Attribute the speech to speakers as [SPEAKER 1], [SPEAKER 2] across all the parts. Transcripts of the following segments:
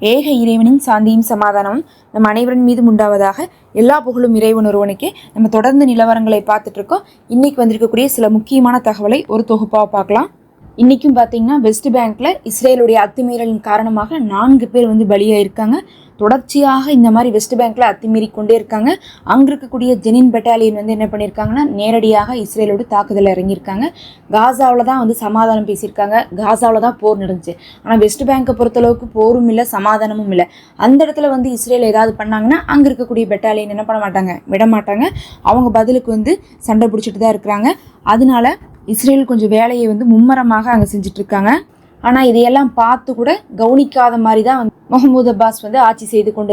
[SPEAKER 1] ஏக இறைவனின் சாந்தியும் சமாதானமும் நம் அனைவரின் மீதும் உண்டாவதாக எல்லா புகழும் இறைவன் ஒருவனுக்கே நம்ம தொடர்ந்து நிலவரங்களை பார்த்துட்டு இருக்கோம் இன்னைக்கு வந்திருக்கக்கூடிய சில முக்கியமான தகவலை ஒரு தொகுப்பாக பார்க்கலாம். இன்றைக்கும் பார்த்தீங்கன்னா வெஸ்ட் பேங்க்கில் இஸ்ரேலுடைய அத்துமீறலின் காரணமாக நான்கு பேர் வந்து பலியாக இருக்காங்க தொடர்ச்சியாக இந்த மாதிரி வெஸ்ட் பேங்க்கில் அத்துமீறி கொண்டே இருக்காங்க. அங்கே இருக்கக்கூடிய ஜெனின் பெட்டாலியன் வந்து என்ன பண்ணியிருக்காங்கன்னா நேரடியாக இஸ்ரேலோடு தாக்குதல் இறங்கியிருக்காங்க. காசாவில் தான் வந்து சமாதானம் பேசியிருக்காங்க. காசாவில் தான் போர் நடந்துச்சு. ஆனால் வெஸ்ட் பேங்கை பொறுத்தளவுக்கு போரும் இல்லை சமாதானமும் இல்லை. அந்த இடத்துல வந்து இஸ்ரேல் ஏதாவது பண்ணாங்கன்னா அங்கே இருக்கக்கூடிய பெட்டாலியன் என்ன பண்ண மாட்டாங்க? விட மாட்டாங்க. அவங்க பதிலுக்கு வந்து சண்டை பிடிச்சிட்டு தான் இருக்கிறாங்க. அதனால இஸ்ரேல் கொஞ்சம் வேலையை வந்து மும்மரமாக அங்கே செஞ்சுட்டு இருக்காங்க. ஆனால் இதையெல்லாம் பார்த்து கூட கவனிக்காத மாதிரி தான் முகமது அப்பாஸ் வந்து ஆட்சி செய்து கொண்டு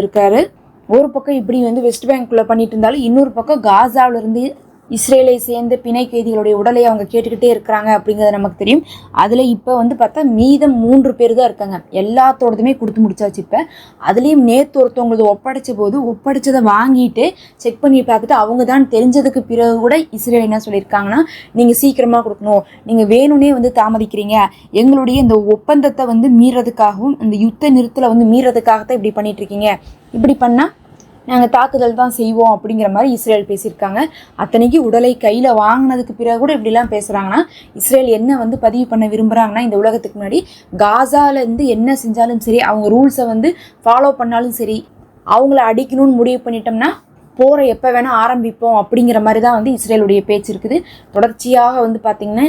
[SPEAKER 1] ஒரு பக்கம் இப்படி வந்து வெஸ்ட் பேங்க்குள்ளே பண்ணிட்டு இருந்தாலும் இன்னொரு பக்கம் காசாவுல இருந்து இஸ்ரேலை சேர்ந்த பிணை கைதிகளுடைய உடலை அவங்க கேட்டுக்கிட்டே இருக்கிறாங்க அப்படிங்கிறது நமக்கு தெரியும். அதில் இப்போ வந்து பார்த்தா மீதம் மூன்று பேர் தான் இருக்காங்க. எல்லாத்தோடதுமே கொடுத்து முடிச்சாச்சு இப்போ. அதுலேயும் நேற்று ஒருத்தவங்களது ஒப்படைச்ச போது ஒப்படைச்சதை வாங்கிட்டு செக் பண்ணி பார்த்துட்டு அவங்க தான் தெரிஞ்சதுக்கு பிறகு கூட இஸ்ரேல் என்ன சொல்லியிருக்காங்கன்னா நீங்கள் சீக்கிரமாக கொடுக்கணும். நீங்கள் வேணும்னே வந்து தாமதிக்கிறீங்க. எங்களுடைய இந்த ஒப்பந்தத்தை வந்து மீறதுக்காகவும் இந்த யுத்த நிறுத்தலை வந்து மீறதுக்காகத்தான் இப்படி பண்ணிட்டு இருக்கீங்க. இப்படி பண்ணால் நாங்கள் தாக்குதல் தான் செய்வோம் அப்படிங்கிற மாதிரி இஸ்ரேல் பேசியிருக்காங்க. அத்தனைக்கு உடலை கையில் வாங்கினதுக்கு பிறகு கூட இப்படிலாம் பேசுகிறாங்கன்னா இஸ்ரேல் என்ன வந்து பதிவு பண்ண விரும்புகிறாங்கன்னா இந்த உலகத்துக்கு முன்னாடி காசாலேருந்து என்ன செஞ்சாலும் சரி அவங்க ரூல்ஸை வந்து ஃபாலோ பண்ணாலும் சரி அவங்கள அடிக்கணும்னு முடிவு பண்ணிட்டோம்னா போரை எப்போ வேணால் ஆரம்பிப்போம் அப்படிங்கிற மாதிரி தான் வந்து இஸ்ரேலுடைய பேச்சு இருக்குது. தொடர்ச்சியாக வந்து பார்த்திங்கன்னா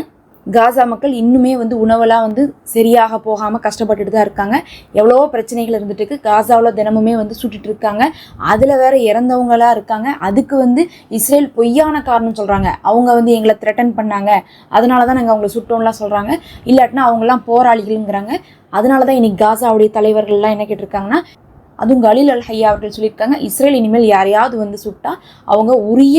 [SPEAKER 1] காசா மக்கள் இன்னுமே வந்து உணவெல்லாம் வந்து சரியாக போகாமல் கஷ்டப்பட்டுட்டு தான் இருக்காங்க. எவ்வளவோ பிரச்சனைகள் இருந்துட்டு இருக்கு. காசாவில் தினமுமே வந்து சுட்டுட்டு இருக்காங்க. அதில் வேற இறந்தவங்களாக இருக்காங்க. அதுக்கு வந்து இஸ்ரேல் பொய்யான காரணம் சொல்கிறாங்க அவங்க வந்து எங்களை த்ரெட்டன் பண்ணாங்க. அதனால தான் நாங்கள் அவங்கள சுட்டோம்லாம் சொல்கிறாங்க இல்லாட்டினா அவங்கெல்லாம் போராளிகள்ங்கிறாங்க. அதனால தான் இன்னைக்கு காசாவுடைய தலைவர்கள்லாம் என்ன கேட்டிருக்காங்கன்னா அதுவும் கலீல் அல் ஹையா அவர்கள் சொல்லியிருக்காங்க இஸ்ரேல் இனிமேல் யாரையாவது வந்து சுட்டா அவங்க உரிய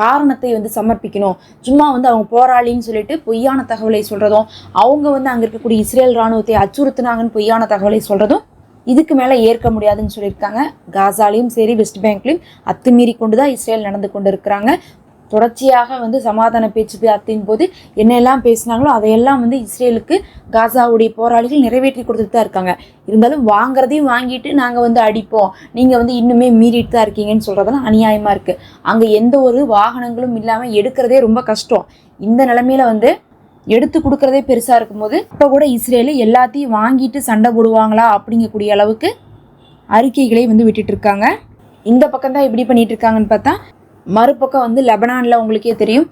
[SPEAKER 1] காரணத்தை வந்து சமர்ப்பிக்கணும். சும்மா வந்து அவங்க போராளின்னு சொல்லிட்டு பொய்யான தகவலை சொல்கிறதும் அவங்க வந்து அங்கே இருக்கக்கூடிய இஸ்ரேல் இராணுவத்தை அச்சுறுத்தினாங்கன்னு பொய்யான தகவலை சொல்கிறதும் இதுக்கு மேலே ஏற்க முடியாதுன்னு சொல்லியிருக்காங்க. காசாலையும் சரி வெஸ்ட் பேங்க்லையும் அத்துமீறி கொண்டு தான் இஸ்ரேல் நடந்து கொண்டு இருக்கிறாங்க தொடர்ச்சியாக வந்து சமாதான பேச்சுவார்த்தையின் போது என்னெல்லாம் பேசினாங்களோ அதையெல்லாம் வந்து இஸ்ரேலுக்கு காசாவுடைய போராளிகள் நிறைவேற்றி கொடுத்துட்டு தான் இருக்காங்க. இருந்தாலும் வாங்குறதையும் வாங்கிட்டு நாங்கள் வந்து அடிப்போம். நீங்கள் வந்து இன்னுமே மீறிட்டு தான் இருக்கீங்கன்னு சொல்கிறதெல்லாம் அநியாயமாக இருக்குது அங்கே எந்த ஒரு வாகனங்களும் இல்லாமல் எடுக்கிறதே ரொம்ப கஷ்டம். இந்த நிலமையில வந்து எடுத்து கொடுக்குறதே பெருசாக இருக்கும்போது இப்போ கூட இஸ்ரேலு எல்லாத்தையும் வாங்கிட்டு சண்டை போடுவாங்களா அப்படிங்கக்கூடிய அளவுக்கு அறிக்கைகளை வந்து விட்டுட்டு இருக்காங்க. இந்த பக்கம் தான் எப்படி பண்ணிட்டு இருக்காங்கன்னு பார்த்தா மறுபக்கம் வந்து லெபனானில் உங்களுக்கே தெரியும்.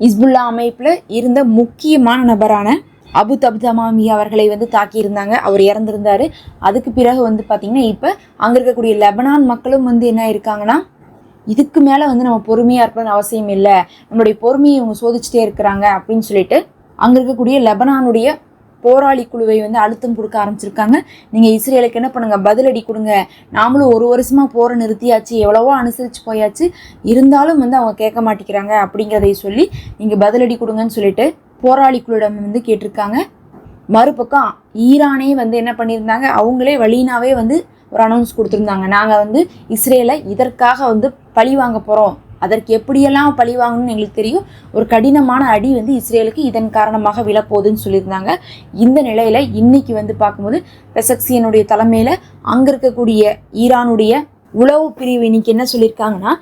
[SPEAKER 1] இஸ்புல்லா அமைப்பில் இருந்த முக்கியமான நபரான அபு தப்தமாமி அவர்களை வந்து தாக்கியிருந்தாங்க. அவர் இறந்துருந்தாரு. அதுக்கு பிறகு வந்து பார்த்திங்கன்னா இப்போ அங்கே இருக்கக்கூடிய லெபனான் மக்களும் வந்து என்ன இருக்காங்கன்னா இதுக்கு மேலே வந்து நம்ம பொறுமையாக இருக்கணும்னு அவசியம் இல்லை. நம்மளுடைய பொறுமையை இவங்க சோதிச்சுட்டே இருக்கிறாங்க அப்படின்னு சொல்லிட்டு அங்கே இருக்கக்கூடிய லெபனானுடைய போராளி குழுவை வந்து அழுத்தம் கொடுக்க ஆரம்பிச்சிருக்காங்க. நீங்கள் இஸ்ரேலுக்கு என்ன பண்ணுங்கள் பதிலடி கொடுங்க. நாமளும் ஒரு வருஷமாக போரை நிறுத்தியாச்சு. எவ்வளவோ அனுசரித்து போயாச்சு. இருந்தாலும் வந்து அவங்க கேட்க மாட்டேங்கிறாங்க அப்படிங்கிறதை சொல்லி நீங்கள் பதிலடி கொடுங்கன்னு சொல்லிட்டு போராளி குழுவிடம் வந்து கேட்டிருக்காங்க. மறுபக்கம் ஈரானே வந்து என்ன பண்ணியிருந்தாங்க? அவங்களே வழினாவே வந்து ஒரு அனௌன்ஸ் கொடுத்துருந்தாங்க. நாங்கள் வந்து இஸ்ரேலை இதற்காக வந்து பழி வாங்க போகிறோம் அதற்கு எப்படியெல்லாம் பழி வாங்கணும்னு எங்களுக்கு தெரியும். ஒரு கடினமான அடி வந்து இஸ்ரேலுக்கு இதன் காரணமாக விழப்போகுதுன்னு சொல்லியிருந்தாங்க. இந்த நிலையில் இன்னைக்கு வந்து பார்க்கும்போது பெசக்சியனுடைய தலைமையில் அங்கே இருக்கக்கூடிய ஈரானுடைய உளவு பிரிவு இன்னைக்கு என்ன சொல்லியிருக்காங்கன்னா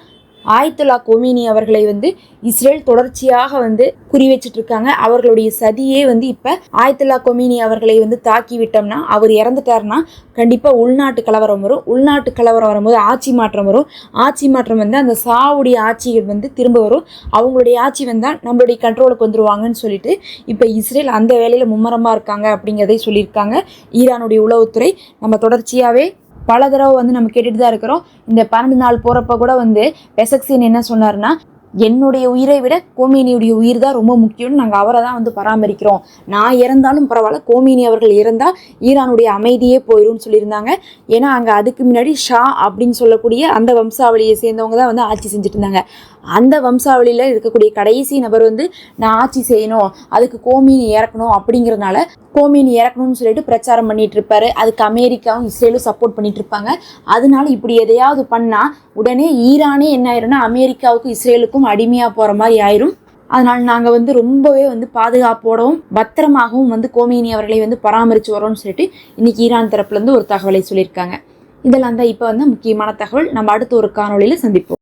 [SPEAKER 1] ஆயத்துல்லா கொமீனி அவர்களை வந்து இஸ்ரேல் தொடர்ச்சியாக வந்து குறி வச்சுட்டு இருக்காங்க அவர்களுடைய சதியே வந்து இப்போ ஆயத்துல்லா கொமீனி அவர்களை வந்து தாக்கி விட்டோம்னா அவர் இறந்துட்டாருன்னா கண்டிப்பாக உள்நாட்டு கலவரம் வரும். உள்நாட்டு கலவரம் வரும்போது ஆட்சி மாற்றம் வரும். ஆட்சி மாற்றம் வந்து அந்த சாவுடைய ஆட்சிகள் வந்து திரும்ப வரும். அவங்களுடைய ஆட்சி வந்தால் நம்மளுடைய கண்ட்ரோலுக்கு வந்துருவாங்கன்னு சொல்லிட்டு இப்போ இஸ்ரேல் அந்த வேலையில் மும்மரமாக இருக்காங்க அப்படிங்கிறதை சொல்லியிருக்காங்க. ஈரானுடைய உளவுத்துறை நம்ம தொடர்ச்சியாகவே பல தடவை வந்து நம்ம கேட்டுட்டு தான் இருக்கிறோம். இந்த பன்னெண்டு நாள் போகிறப்ப கூட வந்து பெசக்சின் என்ன சொன்னார்னா என்னுடைய உயிரை விட கோமினியுடைய உயிர் தான் ரொம்ப முக்கியம்னு நாங்கள் அவரை தான் வந்து பராமரிக்கிறோம். நான் இறந்தாலும் பரவாயில்ல கோமினி அவர்கள் இறந்தால் ஈரானுடைய அமைதியே போயிடும்னு சொல்லியிருந்தாங்க. ஏன்னா அங்கே அதுக்கு முன்னாடி ஷா அப்படின்னு சொல்லக்கூடிய அந்த வம்சாவளியை சேர்ந்தவங்க தான் வந்து ஆட்சி செஞ்சுட்டு இருந்தாங்க. அந்த வம்சாவளியில் இருக்கக்கூடிய கடைசி நபர் வந்து நான் ஆட்சி செய்யணும் அதுக்கு கோமினி இறக்கணும் அப்படிங்கிறதுனால கோமினி இறக்கணும்னு சொல்லிட்டு பிரச்சாரம் பண்ணிட்டு இருப்பாரு. அதுக்கு அமெரிக்காவும் இஸ்ரேலும் சப்போர்ட் பண்ணிட்டு இருப்பாங்க. அதனால இப்படி எதையாவது பண்ணால் உடனே ஈரானே என்ன ஆயிரும்னா அமெரிக்காவுக்கும் இஸ்ரேலுக்கும் அடிமையாக போகிற மாதிரி ஆயிரும். அதனால் நாங்கள் வந்து ரொம்பவே வந்து பாதுகாப்போடவும் பத்திரமாகவும் வந்து கோமேனி அவர்களை வந்து பராமரித்து வரோம்னு சொல்லிட்டு இன்னைக்கு ஈரான் தரப்புலேருந்து ஒரு தகவலை சொல்லியிருக்காங்க. இதெல்லாம் தான் இப்போ வந்து முக்கியமான தகவல். நம்ம அடுத்த ஒரு காணொலியில் சந்திப்போம்.